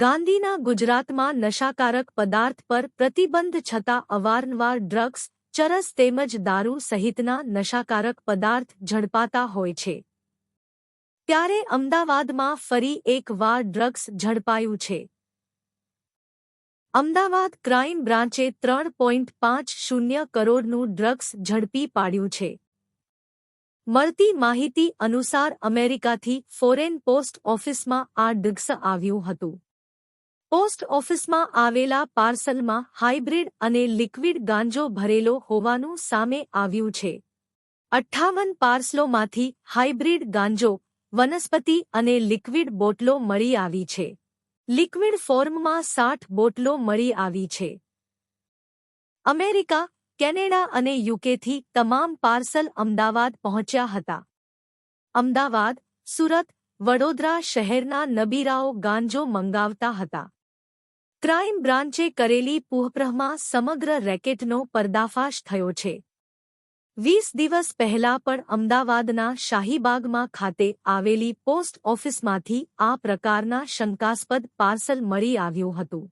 ગાંધીના ગુજરાતમાં નશાકારક પદાર્થ પર પ્રતિબંધ છતાં અવારનવાર ડ્રગ્સ, ચરસ તેમજ દારૂ સહિતના નશાકારક પદાર્થ ઝડપાતા હોય છે. ત્યારે અમદાવાદમાં ફરી એકવાર ડ્રગ્સ ઝડપાયું છે. અમદાવાદ ક્રાઇમ બ્રાન્ચે ત્રણ પોઈન્ટ પાંચ શૂન્ય કરોડનું ડ્રગ્સ ઝડપી પાડ્યું છે. મળતી માહિતી અનુસાર અમેરિકાથી ફોરેન પોસ્ટ ઓફિસમાં આ ડ્રગ્સ આવ્યું હતું. પોસ્ટ ઓફિસમાં આવેલા પાર્સલમાં હાઇબ્રિડ અને લિક્વિડ ગાંજો ભરેલો હોવાનું સામે આવ્યું છે. અઠ્ઠાવન પાર્સલોમાંથી હાઇબ્રિડ ગાંજો, વનસ્પતિ અને લિક્વિડ બોટલો મળી આવી છે. લિક્વિડ ફોર્મમાં સાઠ બોટલો મળી આવી છે. અમેરિકા, કેનેડા અને યુકેથી તમામ પાર્સલ અમદાવાદ પહોંચ્યા હતા. અમદાવાદ, સુરત, વડોદરા શહેરના નબીરાઓ ગાંજો મંગાવતા હતા. ક્રાઇમ બ્રાન્ચે કરેલી પૂહપ્રહમાં સમગ્ર રેકેટનો પર્દાફાશ થયો છે. વીસ દિવસ પહેલા પણ અમદાવાદના શાહીબાગમાં ખાતે આવેલી પોસ્ટ ઓફિસમાંથી આ પ્રકારના શંકાસ્પદ પાર્સલ મળી આવ્યું હતું.